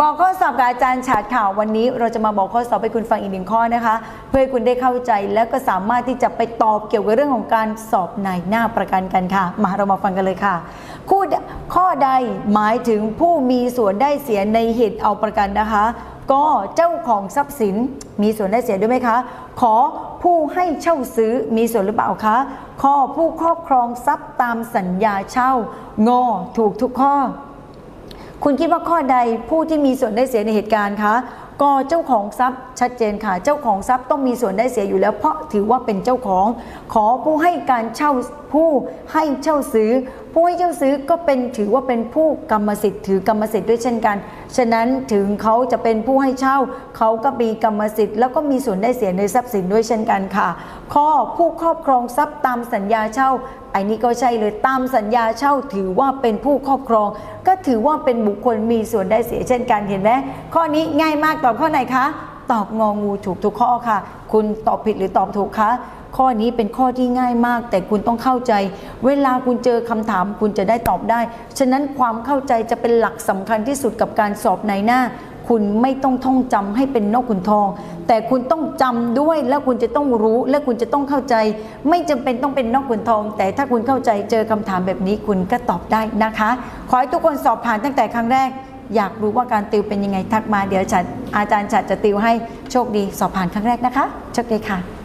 บอกข้อสอบกับอาจารย์ฉาดข่าววันนี้ เราจะมาบอกข้อสอบให้คุณฟังอีกหนึ่งข้อนะคะ เพื่อให้คุณได้เข้าใจแล้วก็สามารถที่จะไปตอบเกี่ยวกับเรื่องของการสอบในหน้าประกันกันค่ะ มาเรามาฟังกันเลยค่ะคู่ข้อใดหมายถึงผู้มีส่วนได้เสียในเหตุเอาประกันนะคะ ก็เจ้าของทรัพย์สินมีส่วนได้เสียด้วยไหมคะ ขอผู้ให้เช่าซื้อมีส่วนหรือเปล่าคะข้อผู้ครอบครองทรัพย์ตามสัญญาเช่างอถูกทุกข้อ คุณคิดว่าข้อใดผู้ที่มีส่วนได้เสียในเหตุการณ์คะก็เจ้าของทรัพย์ชัดเจนค่ะ เจ้าของทรัพย์ต้องมีส่วนได้เสียอยู่แล้ว เพราะถือว่าเป็นเจ้าของ ขอผู้ให้การเช่าผู้ให้เช่าซื้อ ผู้ให้เช่าซื้อก็เป็นถือว่าเป็นผู้กรรมสิทธิ์ถือกรรมสิทธิ์ด้วยเช่นกัน ฉะนั้นถึงเขาจะเป็นผู้ให้เช่า เขาก็มีกรรมสิทธิ์ แล้วก็มีส่วนได้เสียในทรัพย์สินด้วยเช่นกันค่ะ ข้อผู้ครอบครองทรัพย์ตามสัญญาเช่าไอ้นี่ก็ใช่เลยตามสัญญาเช่าถือว่าเป็นผู้ครอบครอง ถือว่าเป็นบุคคลมีส่วนได้เสียเช่นกันเห็นไหมข้อนี้ง่ายมากตอบข้อไหนคะ ตอบงองูถูกทุกข้อค่ะ คุณตอบผิดหรือตอบถูกคะข้อนี้เป็นข้อที่ง่ายมาก แต่คุณต้องเข้าใจ เวลาคุณเจอคำถามคุณจะได้ตอบได้ ฉะนั้นความเข้าใจจะเป็นหลักสำคัญที่สุดกับการสอบในหน้า คุณไม่ต้องท่องจำให้เป็นนกขุนทอง แต่คุณต้องจำด้วยแล้วคุณจะต้องรู้และคุณจะต้องเข้าใจ ไม่จำเป็นต้องเป็นนกขุนทอง แต่ถ้าคุณเข้าใจเจอคำถามแบบนี้คุณก็ตอบได้นะคะ ขอให้ทุกคนสอบผ่านตั้งแต่ครั้งแรก อยากรู้ว่าการติวเป็นยังไงทักมาเดี๋ยวฉันอาจารย์ฉัดจะติวให้โชคดีสอบผ่านครั้งแรกนะคะโชคดีค่ะ